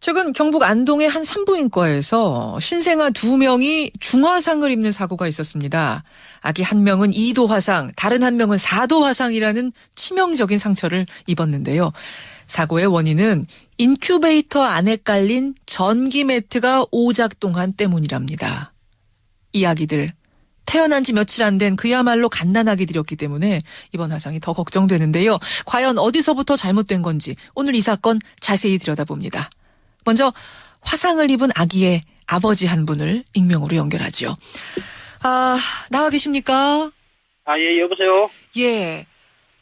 최근 경북 안동의 한 산부인과에서 신생아 두 명이 중화상을 입는 사고가 있었습니다. 아기 한 명은 2도 화상, 다른 한 명은 4도 화상이라는 치명적인 상처를 입었는데요. 사고의 원인은 인큐베이터 안에 깔린 전기 매트가 오작동한 때문이랍니다. 이 아기들 태어난 지 며칠 안 된 그야말로 갓난아기들이었기 때문에 이번 화상이 더 걱정되는데요. 과연 어디서부터 잘못된 건지 오늘 이 사건 자세히 들여다봅니다. 먼저 화상을 입은 아기의 아버지 한 분을 익명으로 연결하지요. 아, 나와 계십니까? 아, 예, 여보세요? 예.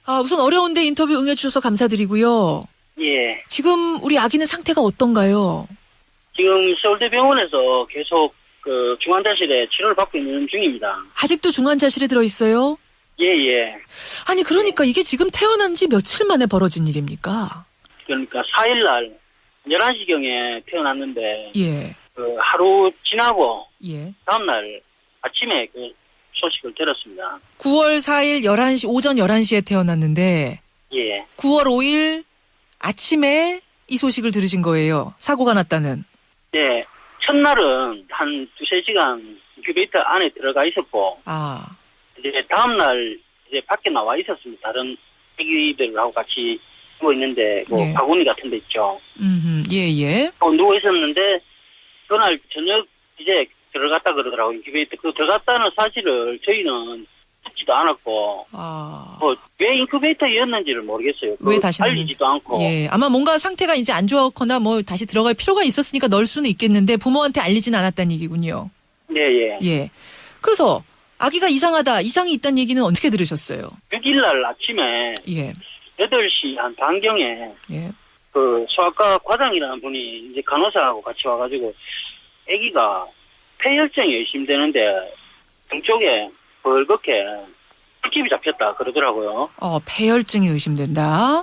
아, 우선 어려운데 인터뷰 응해주셔서 감사드리고요. 예. 지금 우리 아기는 상태가 어떤가요? 지금 서울대병원에서 계속 그 중환자실에 치료를 받고 있는 중입니다. 아직도 중환자실에 들어있어요? 예, 예. 아니, 그러니까 이게 지금 태어난 지 며칠 만에 벌어진 일입니까? 그러니까 4일날 11시경에 태어났는데, 예, 그 하루 지나고 예. 다음날 아침에 그 소식을 들었습니다. 9월 4일 11시, 오전 11시에 태어났는데, 예. 9월 5일 아침에 이 소식을 들으신 거예요. 사고가 났다는. 예. 첫날은 한 두세 시간 인큐베이터 안에 들어가 있었고, 아, 이제 다음날 이제 밖에 나와 있었습니다. 다른 애기들하고 같이 누워 있는데, 뭐, 예. 바구니 같은 데 있죠. 음, 예, 예. 어, 누워 있었는데 그날 저녁 이제 들어갔다 그러더라고요. 인큐베이터. 그 들어갔다는 사실을 저희는 듣지도 않았고 아. 뭐 왜 인큐베이터였는지를 모르겠어요. 왜 그거 다시는- 알리지도 않고 예, 아마 뭔가 상태가 이제 안 좋거나 뭐 다시 들어갈 필요가 있었으니까 넣을 수는 있겠는데 부모한테 알리진 않았다는 얘기군요. 네, 예. 예. 그래서 아기가 이상하다, 이상이 있다는 얘기는 어떻게 들으셨어요? 6일날 아침에 예, 8시 한 반경에 예. 그 소아과 과장이라는 분이 이제 간호사하고 같이 와가지고 아기가 폐혈증이 의심되는데 등 쪽에 벌겋게 혈집이 잡혔다 그러더라고요. 어, 폐혈증이 의심된다.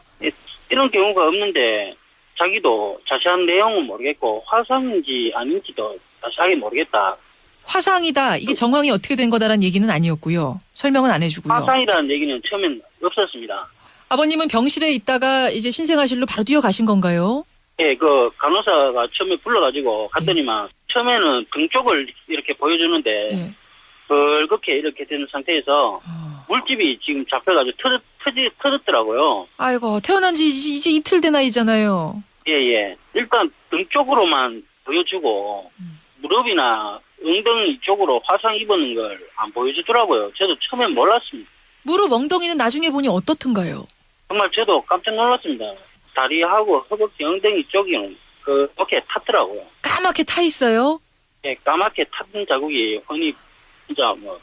이런 경우가 없는데 자기도 자세한 내용은 모르겠고 화상인지 아닌지도 자세하게 모르겠다. 화상이다. 이게 정황이 어떻게 된 거다라는 얘기는 아니었고요. 설명은 안 해주고요. 화상이라는 얘기는 처음엔 없었습니다. 아버님은 병실에 있다가 이제 신생아실로 바로 뛰어가신 건가요? 예, 그 간호사가 처음에 불러가지고 갔더니만 처음에는 등 쪽을 이렇게 보여주는데 예. 벌겋게 이렇게 된 상태에서 어. 물집이 지금 잡혀가지고 터졌, 터지, 터졌더라고요. 아이고, 태어난 지 이제, 이제 이틀 된 아이잖아요. 예, 예. 일단 등 쪽으로만 보여주고 무릎이나 엉덩이 쪽으로 화상 입은 걸 안 보여주더라고요. 저도 처음엔 몰랐습니다. 무릎 엉덩이는 나중에 보니 어떻든가요? 정말 저도 깜짝 놀랐습니다. 다리하고 허벅지 엉덩이 쪽이 그렇게 탔더라고요. 까맣게 타 있어요? 예, 까맣게 탔던 자국이 흔히 진짜 뭐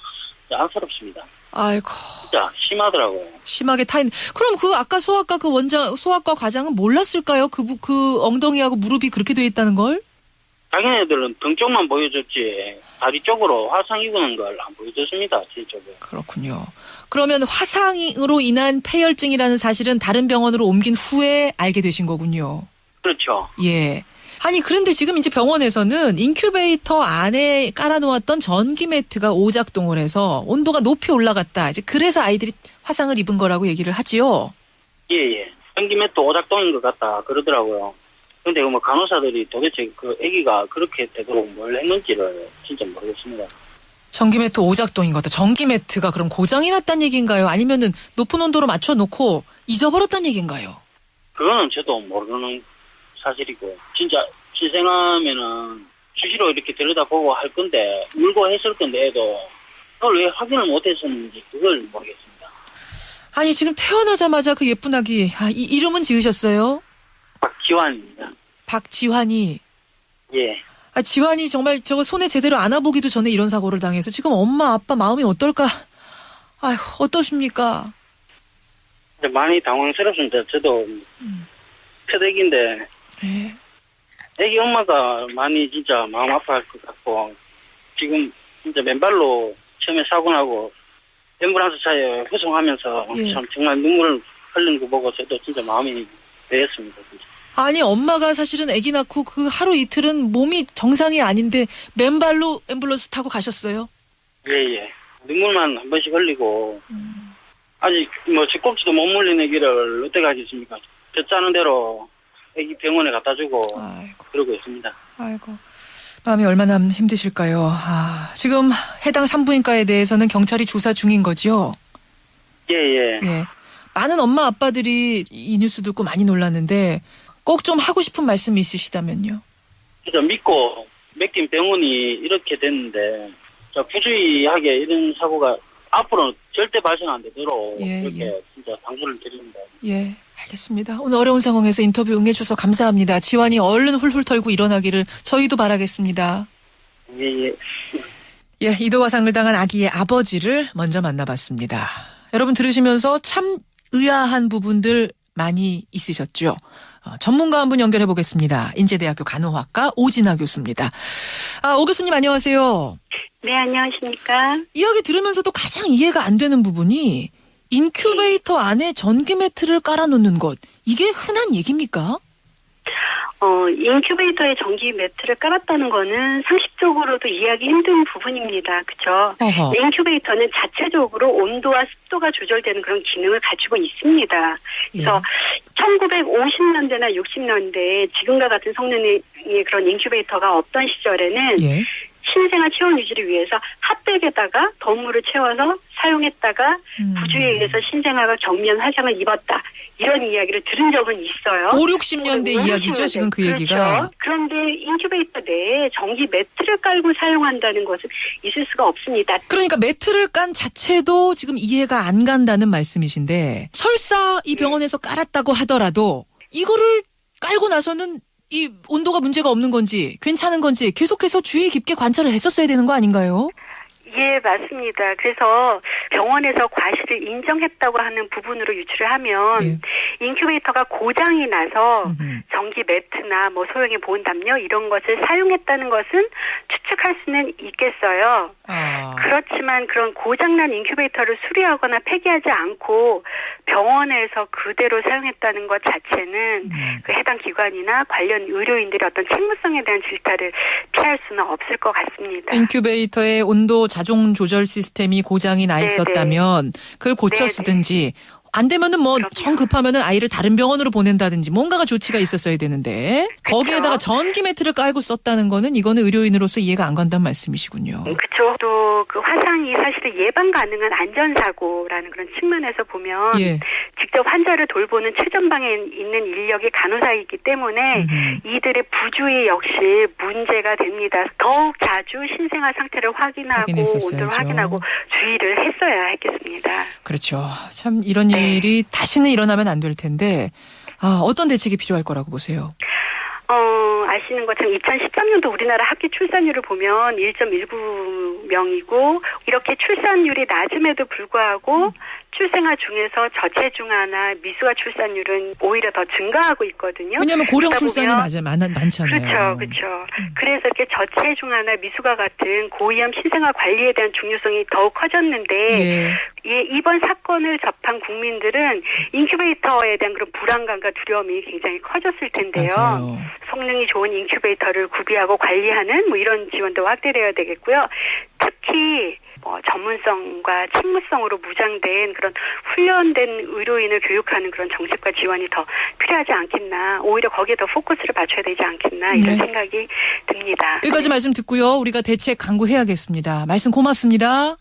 진짜 안쓰럽습니다. 아이고, 진짜 심하더라고요. 심하게 타 있는. 그럼 그 아까 소아과 그 원장, 소아과 과장은 몰랐을까요? 그, 무- 그 엉덩이하고 무릎이 그렇게 돼 있다는 걸? 자기네들은 등 쪽만 보여줬지 다리 쪽으로 화상 입은 걸 안 보여줬습니다. 제 쪽에. 그렇군요. 그러면 화상으로 인한 폐혈증이라는 사실은 다른 병원으로 옮긴 후에 알게 되신 거군요. 그렇죠. 예. 아니 그런데 지금 이제 병원에서는 인큐베이터 안에 깔아놓았던 전기 매트가 오작동을 해서 온도가 높이 올라갔다. 이제 그래서 아이들이 화상을 입은 거라고 얘기를 하지요. 예, 예. 생김에 또 오작동인 것 같다 그러더라고요. 근데 뭐 간호사들이 도대체 그 아기가 그렇게 되도록 뭘 했는지를 진짜 모르겠습니다. 전기 매트 오작동인 것 같다. 전기 매트가 그럼 고장이 났다는 얘기인가요? 아니면은 높은 온도로 맞춰놓고 잊어버렸다는 얘기인가요? 그거는 저도 모르는 사실이고 진짜 실생하면은 수시로 이렇게 들여다보고 할 건데 울고 했을 건데 애도 그걸 왜 확인을 못했었는지 그걸 모르겠습니다. 아니 지금 태어나자마자 그 예쁜 아기 아, 이 이름은 지으셨어요? 박지환입니다. 박지환이 예. 아, 지환이 정말 저거 손에 제대로 안아보기도 전에 이런 사고를 당해서 지금 엄마 아빠 마음이 어떨까? 아휴 어떠십니까? 많이 당황스럽습니다. 저도 첫애기인데 예. 애기 엄마가 많이 진짜 마음 아파할 것 같고 지금 진짜 맨발로 처음에 사고 나고 앰뷸런스 차에 후송하면서 예. 참 정말 눈물 흘린 거 보고 저도 진짜 마음이 베었습니다. 진짜. 아니 엄마가 사실은 아기 낳고 그 하루 이틀은 몸이 정상이 아닌데 맨발로 앰뷸런스 타고 가셨어요? 예예. 눈물만 한 번씩 흘리고 음. 아직 뭐 쥐꼭지도 못 물린 애기를 어떻게 하겠습니까? 저 짜는 대로 애기 병원에 갖다 주고 아이고, 그러고 있습니다. 아이고. 마음이 얼마나 힘드실까요? 아, 지금 해당 산부인과에 대해서는 경찰이 조사 중인 거지요? 예, 예. 예. 많은 엄마 아빠들이 이 뉴스 듣고 많이 놀랐는데 꼭 좀 하고 싶은 말씀이 있으시다면요. 진짜 믿고 맡긴 병원이 이렇게 됐는데 자, 부주의하게 이런 사고가 앞으로는 절대 발생 안 되도록 예, 이렇게 예. 진짜 당부를 드립니다. 예, 알겠습니다. 오늘 어려운 상황에서 인터뷰 응해주셔서 감사합니다. 지환이 얼른 훌훌 털고 일어나기를 저희도 바라겠습니다. 예, 예. 예, 이도화상을 당한 아기의 아버지를 먼저 만나봤습니다. 여러분 들으시면서 참 의아한 부분들 많이 있으셨죠? 어, 전문가 한 분 연결해 보겠습니다. 인제대학교 간호학과 오진아 교수입니다. 아, 오 교수님 안녕하세요. 네, 안녕하십니까. 이야기 들으면서도 가장 이해가 안 되는 부분이 인큐베이터 안에 전기 매트를 깔아놓는 것. 이게 흔한 얘기입니까? 어, 인큐베이터에 전기 매트를 깔았다는 거는 상식적으로도 이해하기 힘든 부분입니다. 그쵸? 어허. 인큐베이터는 자체적으로 온도와 습도가 조절되는 그런 기능을 가지고 있습니다. 그래서 1950년대나 60년대에 지금과 같은 성능의 그런 인큐베이터가 없던 시절에는 예. 신생아 체온 유지를 위해서 핫백에다가 덤물을 채워서 사용했다가 음. 부주에 의해서 신생아가 경미한 화상을 입었다. 이런 이야기를 들은 적은 있어요. 5, 60년대 오, 이야기죠, 50년대. 지금 그 그렇죠. 얘기가. 그런데 인큐베이터 내에 전기 매트를 깔고 사용한다는 것은 있을 수가 없습니다. 그러니까 매트를 깐 자체도 지금 이해가 안 간다는 말씀이신데 설사 이 병원에서 깔았다고 하더라도 이거를 깔고 나서는 이 온도가 문제가 없는 건지 괜찮은 건지 계속해서 주의 깊게 관찰을 했었어야 되는 거 아닌가요? 예, 맞습니다. 그래서 병원에서 과실을 인정했다고 하는 부분으로 유추를 하면 인큐베이터가 고장이 나서 예. 음흠. 전기 매트나 뭐 소형의 보온 담요 이런 것을 사용했다는 것은 추측할 수는 있겠어요. 아. 그렇지만 그런 고장난 인큐베이터를 수리하거나 폐기하지 않고 병원에서 그대로 사용했다는 것 자체는 음. 그 해당 기관이나 관련 의료인들의 어떤 책무성에 대한 질타를 피할 수는 없을 것 같습니다. 인큐베이터의 온도 자동 조절 시스템이 고장이 나 네네. 있었다면 그걸 고쳐 네네. 쓰든지 안 되면은 뭐. 정 급하면은 아이를 다른 병원으로 보낸다든지 뭔가가 조치가 있었어야 되는데 그쵸. 거기에다가 전기 매트를 깔고 썼다는 거는 이거는 의료인으로서 이해가 안 간다는 말씀이시군요. 그렇죠. 또 그 화상이 사실은 예방 가능한 안전 사고라는 그런 측면에서 보면 예. 직접 환자를 돌보는 최전방에 있는 인력이 간호사이기 때문에 음흠. 이들의 부주의 역시 문제가 됩니다. 더욱 자주 신생아 상태를 확인하고. 온도를 확인하고 주의를 했어야 했겠습니다. 그렇죠. 참 이런 네. 일이 다시는 일어나면 안 될 텐데 아, 어떤 대책이 필요할 거라고 보세요? 어, 아시는 것처럼 2013년도 우리나라 합계 출산율을 보면 1.19명이고 이렇게 출산율이 낮음에도 불구하고 출생아 중에서 저체중아나 미수아 출산율은 오히려 더 증가하고 있거든요. 왜냐하면 고령 출산이 맞아 많, 많잖아요. 그렇죠, 그렇죠. 그래서 이렇게 저체중아나 미수가 같은 고위험 신생아 관리에 대한 중요성이 더욱 커졌는데 예. 예, 이번 사건을 접한 국민들은 인큐베이터에 대한 그런 불안감과 두려움이 굉장히 커졌을 텐데요. 맞아요. 성능이 좋은 인큐베이터를 구비하고 관리하는 뭐 이런 지원도 확대되어야 되겠고요. 특히 뭐 전문성과 책무성으로 무장된 그런 훈련된 의료인을 교육하는 그런 정책과 지원이 더 필요하지 않겠나. 오히려 거기에 더 포커스를 맞춰야 되지 않겠나 이런 네. 생각이 듭니다. 여기까지 말씀 듣고요. 우리가 대책 강구해야겠습니다. 말씀 고맙습니다.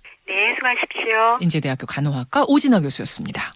네, 수고하십시오. 인제대학교 간호학과 오진아 교수였습니다.